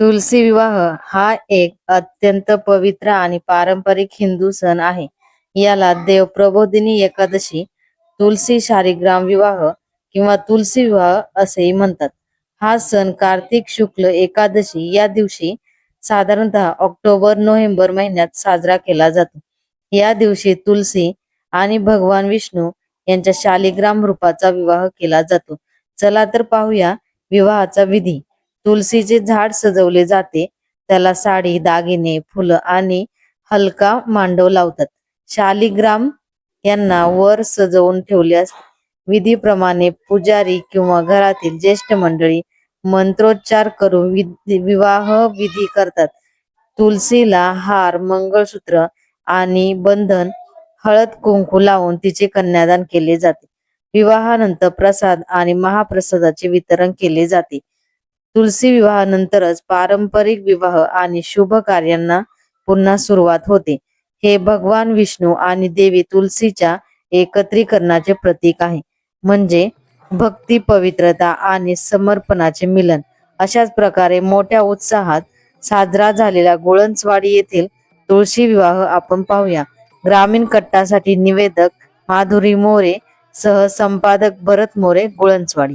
तुलसी विवाह हा एक अत्यंत पवित्र आणि पारंपरिक हिंदू सण आहे. याला देव प्रबोधिनी एकादशी तुलसी शालिग्राम विवाह किंवा तुलसी विवाह असेही म्हणतात. हा सण कार्तिक शुक्ल एकादशी या दिवशी साधारणतः ऑक्टोबर नोव्हेंबर महिन्यात साजरा केला जातो. या दिवशी तुलसी आणि भगवान विष्णू यांच्या शालिग्राम रूपाचा विवाह केला जातो. चला तर पाहूया विवाहाचा विधी. तुलसीचे झाड सजवले जाते. त्याला साडी दागिने फुलं आणि हलका मांडव लावतात. शालिग्राम यांना वर सजवून ठेवले असते. विधीप्रमाणे पुजारी किंवा घरातील ज्येष्ठ मंडळी मंत्रोच्चार करून विधी- विवाह विधी करतात. तुलसीला हार मंगळसूत्र आणि बंधन हळद कुंकू लावून तिचे कन्यादान केले जाते. विवाहानंतर प्रसाद आणि महाप्रसादाचे वितरण केले जाते. तुलसी विवाहानंतरच पारंपरिक विवाह आणि शुभ कार्यांना पुन्हा सुरुवात होते. हे भगवान विष्णू आणि देवी तुलसीच्या एकत्रीकरणाचे प्रतीक आहे. म्हणजे भक्ती पवित्रता आणि समर्पणाचे मिलन. अशाच प्रकारे मोठ्या उत्साहात साजरा झालेला गुळंचवाडी येथील तुळशी विवाह आपण पाहूया. ग्रामीण कट्टासाठी निवेदक माधुरी मोरे सह संपादक भरत मोरे गुळंचवाडी.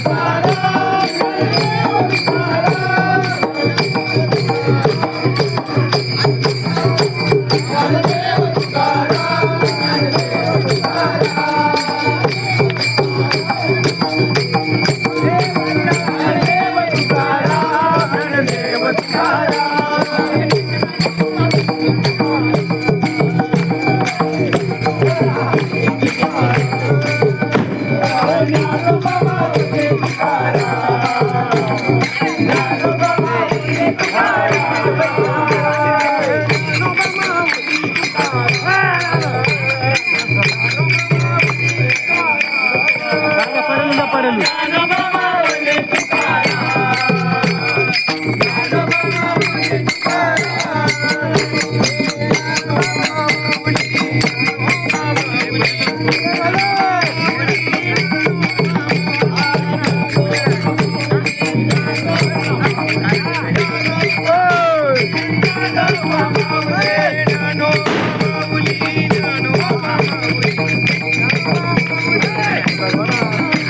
Bye.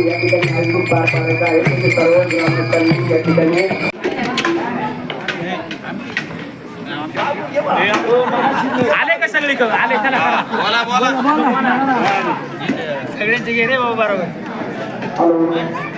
या ठिकाणी आयोजित पार पाडायचा आहे तुम्ही सर्व ग्रामस्थांनी या ठिकाणी आले का सगळे आले चला सगळ्यांचे घे रे बाबा बरोबर. श्रावणाचा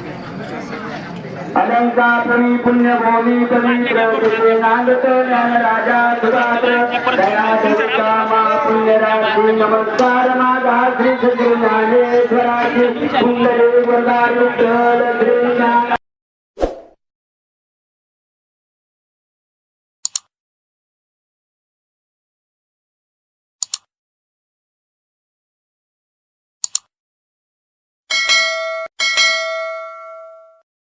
अलंकापुरी पुण्यभूमी पवित्र तिथे नांदत ज्ञान राजा सुधात्र दया देवता मा पुण्य राजी नमस्कार. माझा श्री श्री ज्ञानेश्वराची कुंडली वरदा विठ्ठल श्री ज्ञान